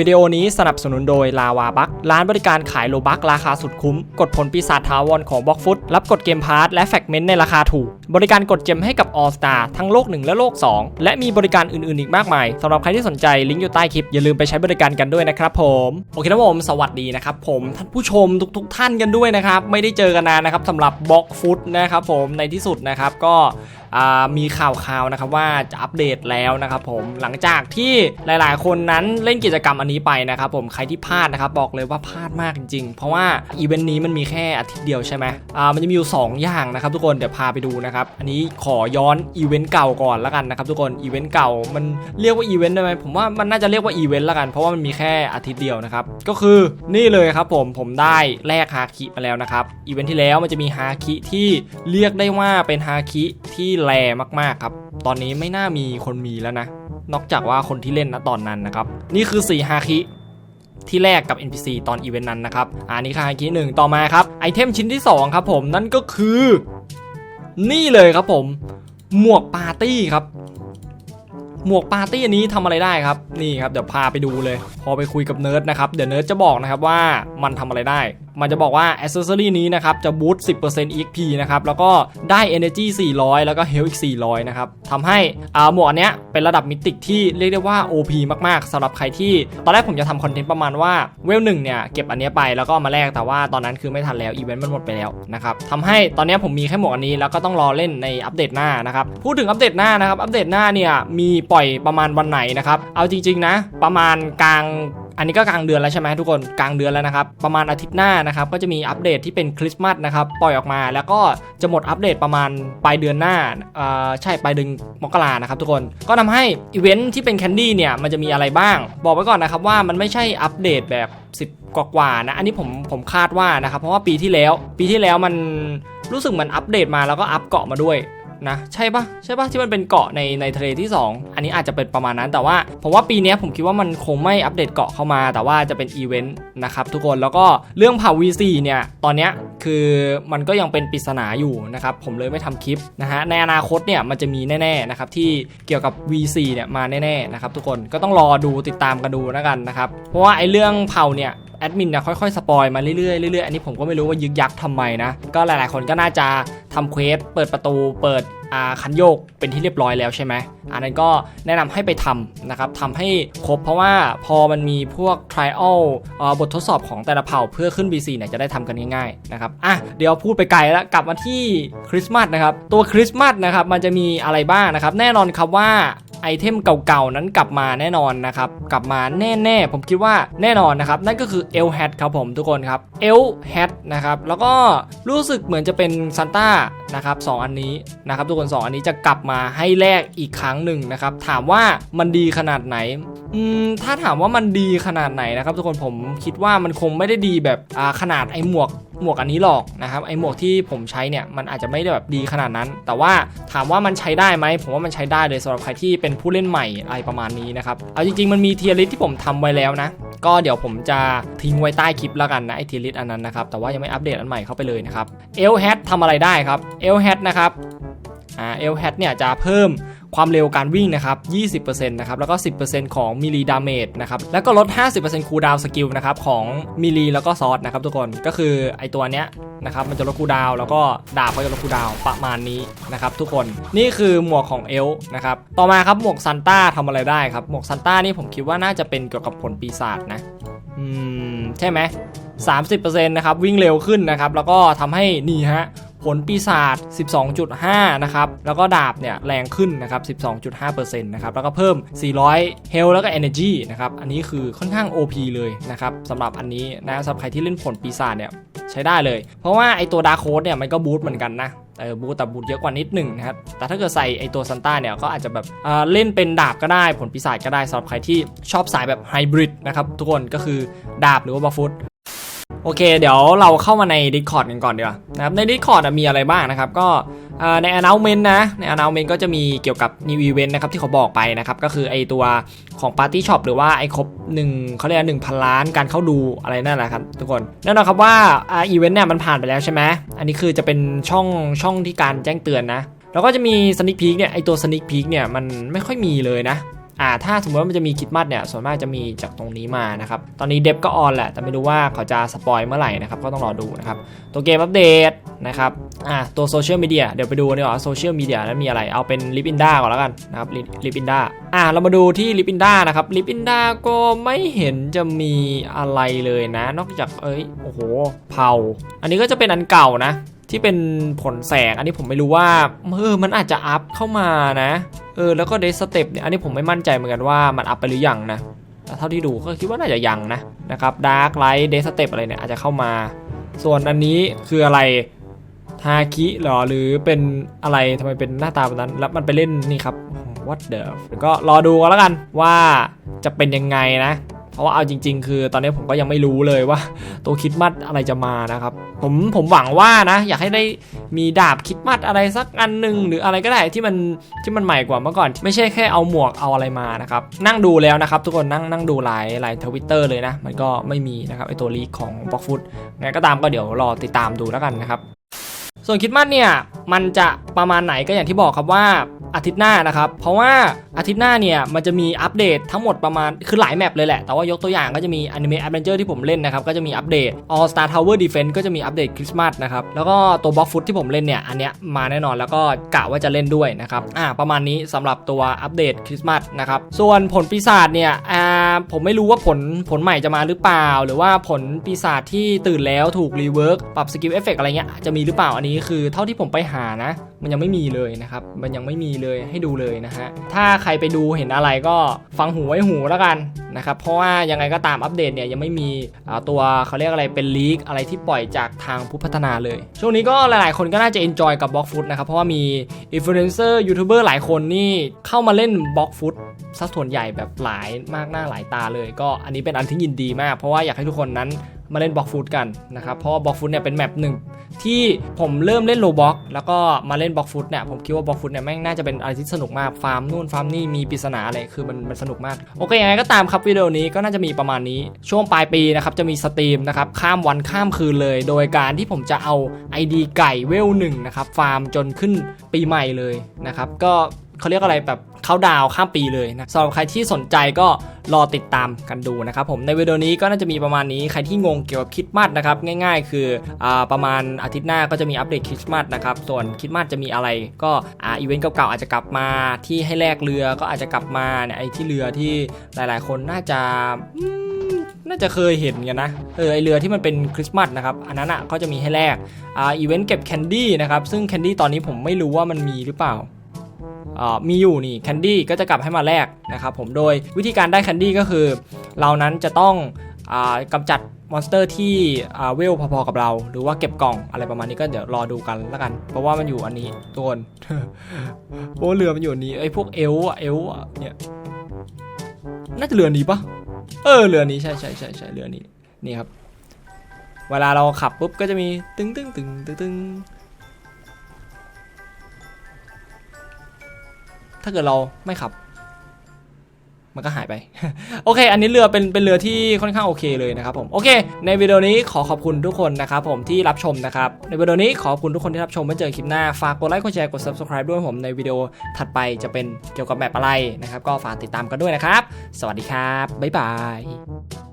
วิดีโอนี้สนับสนุนโดยลาวาบักร้านบริการขายโลบักราคาสุดคุ้ม กดผลปีศาจทาวรของบล็อกฟุตรับกดเกมพาร์ทและแฟกเมนต์ในราคาถูก บริการกดเจมให้กับ All Star ทั้งโลก 1 และโลก 2 และมีบริการอื่นๆอีกมากมายสำหรับใครที่สนใจลิงก์อยู่ใต้คลิป อย่าลืมไปใช้บริการกันด้วยนะครับผมโอเคนะผมสวัสดีนะครับผมท่านผู้ชมทุกๆ ท่านกันด้วยนะครับไม่ได้เจอกันนานนะครับสำหรับบล็อกฟุตนะครับผมในที่สุดนะครับก็ มีข่าวข่าวๆนะครับว่าจะอัปเดตแล้วนะครับผมหลังจากที่หลาย ๆ คนนั้นเล่นกิจกรรมอันนี้ไปนะครับผมใครที่พลาดนะครับบอกเลยว่าพลาดมากจริง ๆ เพราะว่าอีเวนต์นี้มันมีแค่อาทิตย์เดียวใช่ไหมอ่ามันจะมีอยู่ 2 อย่างนะครับทุกคนเดี๋ยวพาไปดูนะครับอันนี้ขอย้อนอีเวนต์เก่าก่อนแล้วกันนะครับทุกคนอีเวนต์เก่ามันเรียกว่าอีเวนต์ได้ไหมผมว่ามันน่าจะเรียกว่าอีเวนต์แล้วกันเพราะว่ามันมีแค่อาทิตย์เดียวนะครับก็คือนี่เลยครับผมผมได้แลกฮาคิมาแล้วนะครับอีเวนต์ที่แล้วมันจะมีฮาคิที่เรียกได้ว่าเป็นฮาคิที่แรมากๆครับ ตอนนี้ไม่น่ามีคนมีแล้วนะ นอกจากว่าคนที่เล่นณตอนนั้นนะครับ นี่คือ4ฮาคิที่แรกกับ NPC ตอนอีเวนต์นั้นนะครับ อันนี้คือฮาคิหนึ่งต่อมาครับ ไอเทมชิ้นที่ 2 ครับผมนั่นก็คือ นี่เลยครับผม หมวกปาร์ตี้ครับ หมวกปาร์ตี้อันนี้ทำอะไรได้ครับ นี่ครับเดี๋ยวพาไปดูเลย พอไปคุยกับเนิร์ดนะครับ เดี๋ยวเนิร์ดจะบอกนะครับว่ามันทำอะไรได้ มันจะบอกว่าอ c เซ s ซอรี่นี้นะครับจะบูสต์10% EXP นะครับแล้วก็ได้ Energy 400 แล้วก็ Health อีก 400 นะครับทำให้หมวกอันเนี้ยเป็นระดับมิติที่เรียกได้ว่า OP มากๆสำหรับใครที่ ตอนแรกผมจะทำคอนเทนต์ประมาณว่าเวลหนึ่งเนี่ยเก็บอันเนี้ยไปแล้วก็มาแลกแต่ว่าตอนนั้นคือไม่ทันแล้วอีเวนต์มันหมดไปแล้วนะครับทำให้ตอนนี้ผมมีแค่หมวกอันนี้แล้วก็ต้องรอเล่นในอัปเดตหน้านะครับพูดถึงอัปเดตหน้านะครับอัปเดตหน้าเนี่ยมีปล่อยประมาณวันไหนนะครับเอาจริงๆนะประมาณกลาง อันนี้ก็กลางเดือนแล้วใช่ไหมทุกคนกลางเดือนแล้วนะครับประมาณอาทิตย์หน้านะครับก็จะมีอัปเดตที่เป็นคริสต์มาสนะครับปล่อยออกมาแล้วก็จะหมดอัปเดตประมาณปลายเดือนหน้าอ่าใช่ปลายเดือนมกรานะครับทุกคนก็ทำให้อีเวนท์ที่เป็นแคนดี้เนี่ยมันจะมีอะไรบ้าง บอกไว้ก่อนนะครับว่ามันไม่ใช่อัปเดตแบบ 10 กว่าๆนะ อันนี้ผมผมคาดว่านะครับเพราะว่าปีที่แล้ว ปีที่แล้วมันรู้สึกมันอัปเดตมาแล้วก็อัปเกาะมาด้วย นะใช่ปะใช่ปะที่มันเป็นเกาะในในทะเลที่ 2 อันนี้อาจจะเป็นประมาณนั้นแต่ว่าผมว่าปีนี้ผมคิดว่ามันคงไม่อัปเดตเกาะเข้ามา แต่ว่าจะเป็นอีเวนต์นะครับทุกคนแล้วก็เรื่องเผ่า V4 เนี่ยตอนเนี้ยคือมันก็ยังเป็นปริศนาอยู่นะครับผมเลยไม่ทำคลิปนะฮะในอนาคตเนี่ยมันจะมีแน่ๆนะครับที่เกี่ยวกับ V4 เนี่ยมาแน่ๆนะครับทุกคนก็ต้องรอดูติดตามกันดูแล้วกันนะครับเพราะว่าไอ้เรื่องเผาเนี่ยแอดมินเนี่ยค่อยๆ สปอยมาเรื่อยๆเรื่อยๆ อันนี้ผมก็ไม่รู้ว่ายึกยักทำไมนะ ก็หลายๆ คนก็น่าจะ ทำเควสเปิดประตูเปิดอาคันโยกเป็นที่เรียบร้อยแล้วใช่ไหมอันนั้นก็แนะนำให้ไปทำนะครับทำให้ครบเพราะว่าพอมันมีพวก trial เอ่อบททดสอบของแต่ละเผ่าเพื่อขึ้น BC เนี่ยจะได้ทำกันง่ายๆนะครับอะเดี๋ยวพูดไปไกลแล้วกลับมาที่คริสต์มาสนะครับตัวคริสต์มาสนะครับมันจะมีอะไรบ้างนะครับแน่นอนครับว่า ไอเทมเก่าๆนั้นกลับมาแน่นอนนะครับ กลับมาแน่ๆ ผมคิดว่าแน่นอนนะครับ นั่นก็คือเอลแฮทครับผมทุกคนครับเอลแฮทนะครับ แล้วก็รู้สึกเหมือนจะเป็นซันต้านะครับสองอันนี้นะครับทุกคน 2 อันนี้จะกลับมาให้แลกอีกครั้งหนึ่งนะครับ ถามว่ามันดีขนาดไหนอืมถ้าถามว่ามันดีขนาดไหนนะครับ ทุกคนผมคิดว่ามันคงไม่ได้ดีแบบขนาดไอหมวก หมวกอันนี้หรอกนะครับไอหมวกที่ผมใช้เนี่ยมันอาจจะไม่ได้แบบดีขนาดนั้น แต่ว่าถามว่ามันใช้ได้ไหมผมว่ามันใช้ได้เลยสำหรับใครที่เป็นผู้เล่นใหม่อะไรประมาณนี้นะครับเอาจริงๆมันมีเทียร์ลิสที่ผมทำไว้แล้วนะ ก็เดี๋ยวผมจะทิ้งไว้ใต้คลิปแล้วกันนะไอเทียร์ลิสอันนั้นนะครับแต่ว่ายังไม่อัปเดตอันใหม่เข้าไปเลยนะครับเอลแฮททำอะไรได้ครับเอลแฮทนะครับอ่าเอลแฮทเนี่ยจะเพิ่ม ความเร็วการวิ่งนะครับ 20%นะครับแล้วก็ 10%ของมิลลีดาเมจนะครับแล้วก็ลด 50%คูลดาวน์สกิลนะครับของมิลลีแล้วก็ซอสนะครับทุกคนก็คือไอตัวเนี้ยนะครับมันจะลดคูลดาวน์แล้วก็ดาบก็จะลดคูลดาวน์ประมาณนี้นะครับทุกคนนี่คือหมวกของเอลนะครับต่อมาครับหมวกซันต้าทำอะไรได้ครับหมวกซันต้านี่ผมคิดว่าน่าจะเป็นเกี่ยวกับผลปีศาจนะอืมใช่ไหม30%นะครับวิ่งเร็วขึ้นนะครับแล้วก็ทำให้นี่ฮะ ผลปีศาจ 12.5 นะครับ แล้วก็ดาบเนี่ยแรงขึ้นนะครับ 12.5%นะครับ แล้วก็เพิ่ม 400 Health แล้วก็ Energy นะครับ อันนี้คือค่อนข้าง OP เลยนะครับสำหรับอันนี้นะสำหรับใครที่เล่นผลปีศาจเนี่ยใช้ได้เลย เพราะว่าไอตัวดาร์โคดเนี่ยมันก็บูตเหมือนกันนะเออบูตแต่บูตเยอะกว่านิดหนึ่งนะครับ แต่ถ้าเกิดใส่ไอตัวซันต้าเนี่ยก็อาจจะแบบอ่าเล่นเป็นดาบก็ได้ ผลปีศาจก็ได้สำหรับใครที่ชอบสายแบบไฮบริดนะครับทุกคนก็คือดาบหรือว่าบัฟฟุต โอเค เดี๋ยวเราเข้ามาใน Discord กันก่อนดีกว่านะครับใน Discord มีอะไรบ้างนะครับ ก็เอ่อใน announcement นะใน announcement ก็จะมีเกี่ยวกับ new event นะครับที่เขาบอกไปนะครับ ก็คือไอตัวของ Party Shop หรือว่าไอครบ1เขาเรียกหนึ่งพันล้านการเข้าดูอะไรนั่นแหละครับทุกคนแน่นอนครับว่าอีเวนต์เนี่ยมันผ่านไปแล้วใช่ไหมอันนี้คือจะเป็นช่องช่องที่การแจ้งเตือนนะแล้วก็จะมี sneak peek เนี่ยไอตัว sneak peek เนี่ยมันไม่ค่อยมีเลยนะ อ่าถ้าสมมติว่ามันจะมีคิดมัดเนี่ยส่วนมากจะมีจากตรงนี้มานะครับตอนนี้เดฟก็ออนแหละแต่ไม่รู้ว่าเขาจะสปอยเมื่อไหร่นะครับก็ต้องรอดูนะครับตัวเกมอัปเดตนะครับอ่าตัวโซเชียลมีเดียเดี๋ยวไปดูดีกว่าโซเชียลมีเดียนั้นมีอะไรเอาเป็นลิปอินดาก่อนแล้วกันนะครับลิปอินดาอ่าเรามาดูที่ลิปอินดานะครับลิปอินดาก็ไม่เห็นจะมีอะไรเลยนะ นอกจากเอ้ยโอ้โหเผาอันนี้ก็จะเป็นอันเก่านะ ที่เป็นผลแสงอันนี้ผมไม่รู้ว่าเออมันอาจจะอัพเข้ามานะเออแล้วก็เดสเต็ปเนี่ยอันนี้ผมไม่มั่นใจเหมือนกันว่ามันอัพไปหรือยังนะแต่เท่าที่ดูก็คิดว่าน่าจะยังนะนะครับดาร์กไลท์เดสเต็ปอะไรเนี่ยอาจจะเข้ามา ส่วนอันนี้คืออะไรทาคิหรอหรือเป็นอะไรทำไมเป็นหน้าตาแบบนั้น แล้วมันไปเล่นนี่ครับ what the ก็รอดูกันแล้วกันว่าจะเป็นยังไงนะ เพราะว่าเอาจริง ๆ คือตอนนี้ผมก็ยังไม่รู้เลยว่า ตัวคิดมัดอะไรจะมานะครับ ผมผมหวังว่านะ อยากให้ได้มีดาบคิดมัดอะไรสักอันหนึ่งหรืออะไรก็ได้ที่มันที่มันใหม่กว่าเมื่อก่อน ไม่ใช่แค่เอาหมวกเอาอะไรมานะครับ นั่งดูแล้วนะครับ ทุกคนนั่งนั่งดูหลายหลายทวิตเตอร์เลยนะ มันก็ไม่มีนะครับไอตัวลีกของบล็อกฟุตไงก็ตามก็เดี๋ยวรอติดตามดูแล้วกันนะครับส่วนคิดมัดเนี่ย มันจะประมาณไหนก็อย่างที่บอกครับว่าอาทิตย์หน้านะครับ เพราะว่าอาทิตย์หน้าเนี่ยมันจะมีอัปเดตทั้งหมดประมาณคือหลายแมปเลยแหละ แต่ว่ายกตัวอย่างก็จะมี Anime Adventure ที่ผมเล่นนะครับ ก็จะมีอัปเดต All Star Tower Defense ก็จะมีอัปเดตคริสต์มาสนะครับ แล้วก็ตัวบล็อกฟุตที่ผมเล่นเนี่ย อันเนี้ยมาแน่นอนแล้วก็กะว่าจะเล่นด้วยนะครับ อ่า ประมาณนี้สำหรับตัวอัปเดตคริสต์มาสนะครับ ส่วนผลปีศาจเนี่ย อ่า ผมไม่รู้ว่าผลผลใหม่จะมาหรือเปล่า หรือว่าผลปีศาจที่ตื่นแล้วถูกรีเวิร์กปรับสกิลเอฟเฟกอะไรเงี้ยจะมีหรือเปล่าอันนี้คือเท่าที่ผมไปหาหานะมันยังไม่มีเลยนะครับ มันยังไม่มีเลยให้ดูเลยนะฮะ ถ้าใครไปดูเห็นอะไรก็ฟังหูไว้หูแล้วกันนะครับ เพราะว่ายังไงก็ตามอัปเดตเนี่ยยังไม่มีตัวเขาเรียกอะไรเป็นลีกอะไรที่ปล่อยจากทางผู้พัฒนาเลย ช่วงนี้ก็หลายๆ คนก็น่าจะเอนจอยกับบล็อกฟุตนะครับ เพราะว่ามีอินฟลูเอนเซอร์ยูทูบเบอร์หลายคนนี่เข้ามาเล่นบล็อกฟุตสัดส่วนใหญ่แบบหลายมากหน้าหลายตาเลย ก็อันนี้เป็นอันที่ยินดีมาก เพราะว่าอยากให้ทุกคนนั้นมาเล่นบล็อกฟุตกันนะครับ เพราะว่าบล็อกฟุตเนี่ยเป็นแมปหนึ่งที่ผมเริ่มเล่นโลบ็อกแล้วก็มาเล่นบล็อกฟุตเนี่ยผมคิดว่าบล็อกฟุตเนี่ยแม่งน่าจะเป็นอะไรที่สนุกมากฟาร์มนู่นฟาร์มนี่มีปริศนาอะไรคือมันมันสนุกมากโอเคยังไงก็ตามครับวิดีโอนี้ก็น่าจะมีประมาณนี้ช่วงปลายปีนะครับจะมีสตรีมนะครับข้ามวันข้ามคืนเลย โดยการที่ผมจะเอา ID ไก่เวลหนึ่งนะครับฟาร์มจนขึ้นปีใหม่เลยนะครับก็ เขาเรียกอะไรแบบเขาดาวข้ามปีเลยนะสำหรับใครที่สนใจก็รอติดตามกันดูนะครับผมในวิดีโอนี้ก็น่าจะมีประมาณนี้ใครที่งงเกี่ยวกับคริดมัดนะครับง่ายๆ คืออประมาณอาทิตย์หน้าก็จะมีอัปเดตคริสต์มาสนะครับส่วนคริสต์มาสจะมีอะไรก็อ่าอีเวนต์เก่าๆอาจจะกลับมาที่ให้แลกเรือก็อาจจะกลับมาเนี่ยไอ้ที่เรือที่หลายๆ คนน่าจะน่าจะเคยเห็นกันนะเออไอเรือที่มันเป็นคริสต์มาสนะครับอันนั้นอะก็จะมีให้แลกอ่าอีเวนต์เก็บแคนดี้นะครับซึ่งแคนดี้ตอนนี้ผมไม่รู้ว่ามันมีหรือเปล่า มีอยู่นี่แคนดี้ก็จะกลับให้มาแลกนะครับผมโดยวิธีการได้แคนดี้ก็คือ เรานั้นจะต้องอกำจัดมอนสเตอร์ที่เวลพอๆกับเรา หรือว่าเก็บกล่องอะไรประมาณนี้ก็เดี๋ยวรอดูกันแล้วกัน เพราะว่ามันอยู่อันนี้ทุกคนโอ้เรือมันอยู่นี้ไอ้พวกเอลอะเอลอะเนี่ยน่าจะเรือนี้ปะเออเรือนี้ใช่ใช่ใช่ใช่เรือนี้นี่ครับ เวลาเราขับปุ๊บก็จะมีตึงตึงตึงตึง ถ้าเกิดเราไม่ขับ มันก็หายไป โอเค อันนี้เรือเป็นเป็นเรือที่ค่อนข้างโอเคเลยนะครับผม โอเค ในวิดีโอนี้ขอขอบคุณทุกคนนะครับผมที่รับชมนะครับ ในวิดีโอนี้ขอบคุณทุกคนที่รับชมไว้เจอคลิปหน้า ฝากกดไลค์ กดแชร์ กด subscribe ด้วยผมในวิดีโอถัดไปจะเป็นเกี่ยวกับแบบอะไรนะครับ ก็ฝากติดตามกันด้วยนะครับ สวัสดีครับ บ๊ายบาย